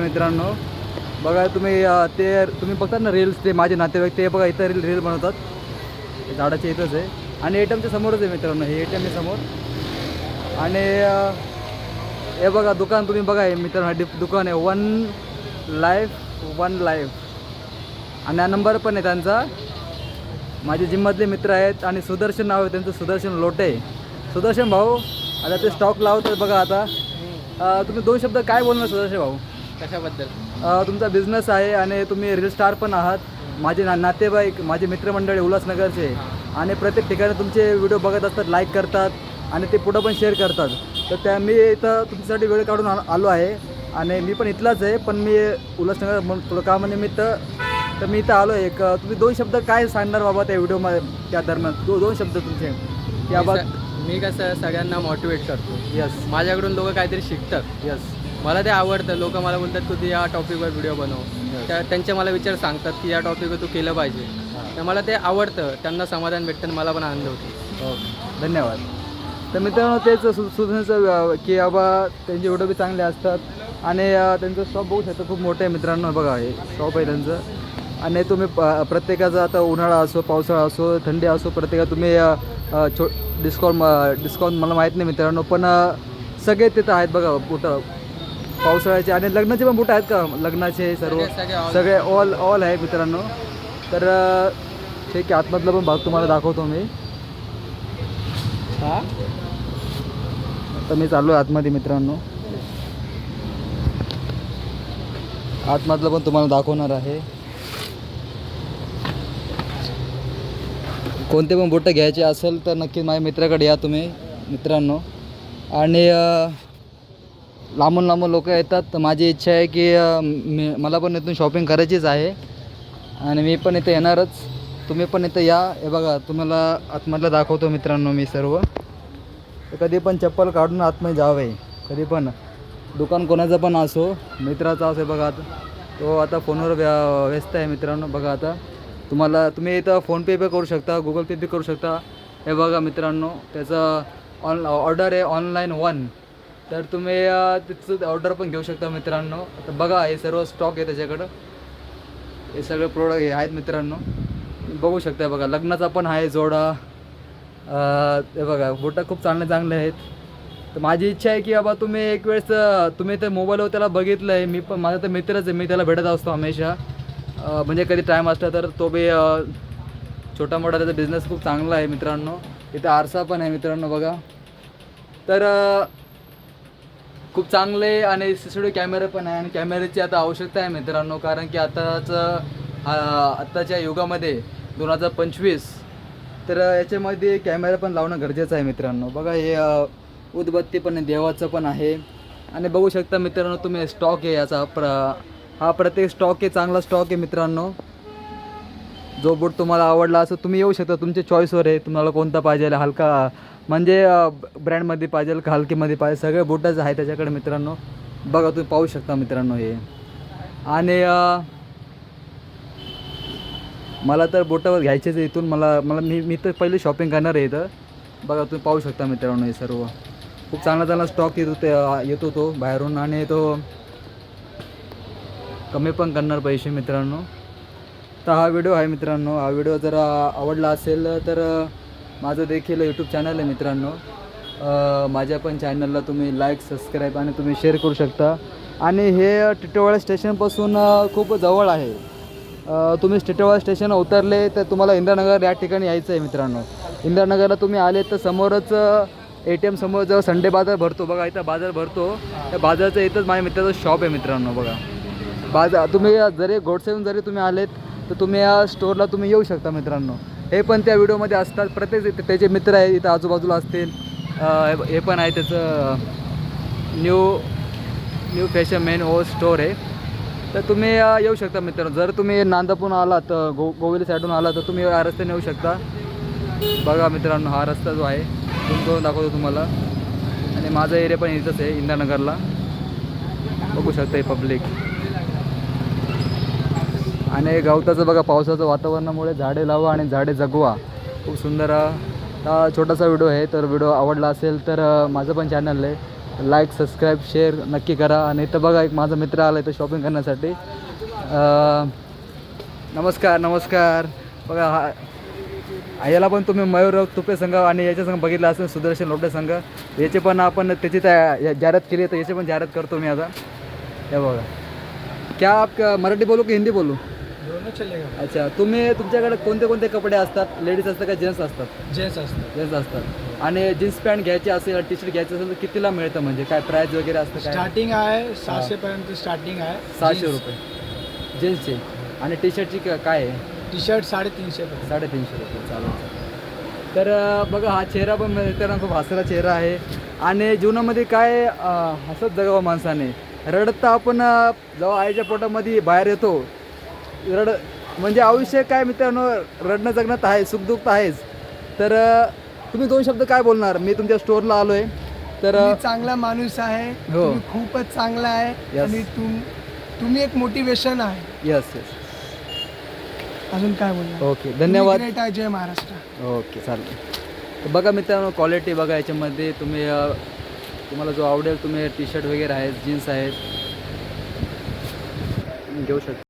मित्रांनो बघा तुम्ही ते तुम्ही बघतात ना रील्स ते माझे नातेवाईक ते बघा इथं रील रील बनवतात. झाडाच्या इथंच आहे. आणि ए टी समोरच आहे मित्रांनो हे ए टी समोर. आणि हे बघा दुकान तुम्ही बघा हे मित्रांनो डि दुकान आहे. वन लाईफ वन लाईफ आणि हा नंबर पण आहे त्यांचा. माझे जिममधले मित्र आहेत आणि सुदर्शन नाव आहे त्यांचं सुदर्शन लोटे. सुदर्शन भाऊ आता ते स्टॉक लावतात बघा आता. तुम्ही दोन शब्द काय बोलणार सुदर्शन भाऊ? कशाबद्दल? तुमचा बिझनेस आहे आणि तुम्ही रील स्टार पण आहात. माझे ना नातेवाईक माझे मित्रमंडळी उल्हासनगरचे. आणि प्रत्येक ठिकाणी तुमचे व्हिडिओ बघत असतात लाईक करतात आणि ते पुढं पण शेअर करतात. तर त्या मी इथं तुमच्यासाठी वेळ काढून आलो आहे. आणि मी पण इथलाच आहे पण मी उल्हासनगर म्हणून थोडं कामानिमित्त तर मी इथं आलो आहे. एक तुम्ही दोन शब्द काय सांगणार बाबा त्या व्हिडिओमध्ये त्या दरम्यान? दो दोन शब्द तुमचे. स- मी कसं सगळ्यांना मोटिवेट करतो. यस माझ्याकडून लोक काहीतरी शिकतात. यस मला ते आवडतं. लोक मला बोलतात तू ते या टॉपिकवर व्हिडिओ बनव. त्या त्यांचे मला विचार सांगतात की या टॉपिकवर तू केलं पाहिजे. तर मला ते आवडतं. त्यांना समाधान भेटतं आणि मला पण आनंद होतो. ओके. धन्यवाद. तर मित्रांनो तेच सु सुधाचं की बाबा त्यांचे व्हिडिओ बी चांगले असतात. आणि त्यांचं शॉप बघू शकता. खूप मोठं आहे मित्रांनो. बघा हे शॉप आहे त्यांचं. आणि तुम्ही प- प्रत्येकाचा आता उन्हाळा असो पावसाळा असो थंडी असो प्रत्येका तुम्ही छो डिस्काउंट डिस्काउंट मला माहीत नाही मित्रांनो. पण सगळे तिथं आहेत बघा बुटं पावसाळ्याचे आणि लग्नाचे पण बुटं आहेत का? लग्नाचे सर्व. सगळे- ऑल ऑल आहे. मित्रांनो. तर ठीक आहे आतमधला पण भाग तुम्हाला दाखवतो मी. हा? तर मी चाललो आहे आतमध्ये मित्रांनो. आतमधलं पण तुम्हाला दाखवणार आहे. कोणते पण बोटं घ्यायचे असेल तर नक्की माझ्या मित्राकडे या तुम्ही मित्रांनो. आणि लांबून लांबून लोक येतात. तर माझी इच्छा आहे की मी मला पण इथून शॉपिंग करायचीच आहे. आणि मी पण इथं येणारच. तुम्ही पण इथं या. हे बघा तुम्हाला आतमधलं दाखवतो मित्रांनो मी सर्व. कधी पण चप्पल काढून आतमध्ये जावे. कधी पण. दुकान कोणाचं पण असो मित्राचा असो बघा आता. तो आता फोनवर व्या व्यस्त आहे मित्रांनो. बघा आता. तुम्हाला तुम्ही इथं फोनपे पे करू शकता गुगल पे बी करू शकता. हे बघा मित्रांनो त्याचं ऑन ऑर्डर आहे ऑनलाईन वन. तर तुम्ही अं, ऑर्डर पण घेऊ शकता मित्रांनो. तर बघा हे सर्व स्टॉक आहे त्याच्याकडं. हे सगळे प्रोडक्ट हे आहेत मित्रांनो. बघू शकता बघा लग्नाचा पण आहे जोडा. हे बघा बोटं खूप चांगले चांगले आहेत. तर माझी इच्छा आहे की बाबा तुम्ही एक वेळेस तुम्ही ते मोबाईलवर त्याला बघितलं आहे मी पण माझा तर मित्रच आहे मी त्याला भेटत असतो हमेशा. म्हणजे कधी टाईम असला तर तो बी छोटा मोठा त्याचा बिझनेस खूप चांगला आहे मित्रांनो. इथे आरसा पण आहे मित्रांनो बघा. तर खूप चांगले आणि सी सी टी कॅमेरे पण आहे आणि कॅमेऱ्याची आता आवश्यकता आहे मित्रांनो कारण की आताचं आत्ताच्या युगामध्ये दोन हजार पंचवीस तर याच्यामध्ये कॅमेरा पण लावणं गरजेचं आहे मित्रांनो. बघा हे उदबत्ती पण आहे देवाचं पण आहे. आणि बघू शकता मित्रांनो तुम्ही स्टॉक आहे याचा प्र हा प्रत्येक स्टॉक आहे चांगला स्टॉक आहे मित्रांनो. जो बूट तुम्हाला आवडला असं तुम्ही येऊ शकता. तुमच्या चॉईसवर आहे. तुम्हाला कोणता पाहिजे हलका म्हणजे ब्रँडमध्ये पाहिजे का हलकीमध्ये पाहिजे. सगळे बूटच आहे त्याच्याकडे मित्रांनो. बघा तुम्ही पाहू शकता मित्रांनो हे. आणि मला तर बोटावर घ्यायचेच आहे इथून. मला मला मी मी तर पहिले शॉपिंग करणार आहे इथं. बघा तुम्ही पाहू शकता मित्रांनो हे सर्व. खूप चांगला चांगला स्टॉक येतो ते येतो तो बाहेरून. आणि तो कमी पण करणार पैसे मित्रांनो. तर हा व्हिडिओ आहे मित्रांनो. हा व्हिडिओ जर आवडला असेल तर माझं देखील यूट्यूब चॅनल आहे मित्रांनो. माझ्या पण चॅनलला तुम्ही लाईक सबस्क्राईब आणि तुम्ही शेअर करू शकता. आणि हे टिटोवाडा स्टेशनपासून खूप जवळ आहे. तुम्ही टिटवाळा स्टेशन उतरले तर तुम्हाला इंद्रानगर या ठिकाणी यायचं आहे मित्रांनो. इंद्रानगरला तुम्ही आले तर समोरच ए टी एम समोर जेव्हा संडे बाजार भरतो. बघा इथं बाजार भरतो. त्या बाजारचं इथंच माझ्या मित्राचं शॉप आहे मित्रांनो बघा. बाजार तुम्ही जरी गोडसेहून जरी तुम्ही आलेत तर तुम्ही या स्टोअरला तुम्ही येऊ शकता मित्रांनो. हे पण त्या व्हिडिओमध्ये असतात. प्रत्येक त्याचे मित्र आहेत इथं आजूबाजूला असतील. हे- हे पण आहे त्याचं new new fashion men O store आहे. तर तुम्ही येऊ शकता मित्रांनो. जर तुम्ही नांदापूर आलात तर गो गोविली साईडून आलात तर तुम्ही या रस्त्याने येऊ शकता. बघा मित्रांनो हा रस्ता जो आहे झूम करून दाखवतो तुम्हाला. आणि माझा एरिया पण इथंच आहे इंदानगरला. बघू शकता हे पब्लिक आणि गवताचं बघा पावसाचं वातावरणामुळे झाडे लावा आणि झाडे जगवा. खूप सुंदर हा. छोटासा व्हिडिओ आहे तर व्हिडिओ आवडला असेल तर माझं पण चॅनल आहे. लाईक सबस्क्राईब शेअर नक्की करा. आणि इथं बघा एक माझा मित्र आला इथं शॉपिंग करण्यासाठी. नमस्कार नमस्कार. बघा हा. याला पण तुम्ही मयूर तुपे संघ आणि याच्या संघ बघितलं असेल सुदर्शन लोटे संघ. याचे पण आपण त्याची त्या जाहिरात केली तर याची पण जाहिरात करतो मी आता. हे बघा. क्या आप मराठी बोलू की हिंदी बोलू? अच्छा तुम्ही तुमच्याकडे कोणते कोणते कपडे असतात? लेडीज असतात का जेंट्स असतात? जेंट्स असतं जेंट्स असतात. आणि जीन्स पॅन्ट घ्यायची असेल टी शर्ट घ्यायचं असेल तर कितीला मिळतं म्हणजे? काय प्राईस वगैरे असतं काय? स्टार्टिंग आहे सहाशे पर्यंत स्टार्टिंग आहे. सहाशे रुपये. जीन्सचे आणि टी शर्टची काय आहे? टी शर्ट साडेतीनशे साडेतीनशे रुपये चालेल. तर बघा हा चेहरा पण मित्रांनो खूप हसरा चेहरा आहे. आणि जीवनामध्ये काय हसत जगावं माणसाने? रडता आपण जेव्हा आईच्या पोटामध्ये बाहेर येतो रड म्हणजे आयुष्य काय मित्रांनो रडणं जगणं तर आहे सुखदुःख तर आहेच. तर तुम्ही दोन शब्द काय बोलणार? मी तुमच्या स्टोअरला आलो आहे तर तुम्ही चांगला माणूस आहे हो. तुम्ही खूपच चांगला आहे Yes. आणि तुम तुम्ही एक मोटिवेशन आहे. यस यस अजून काय बोलणार? ओके धन्यवाद. आहे जय महाराष्ट्र. ओके चालेल. तर बघा मित्रांनो क्वालिटी बघा याच्यामध्ये. तुम्ही अ, तुम्हाला जो आवडेल तुम्ही टी शर्ट वगैरे आहेत जीन्स आहेत. घेऊ शकता.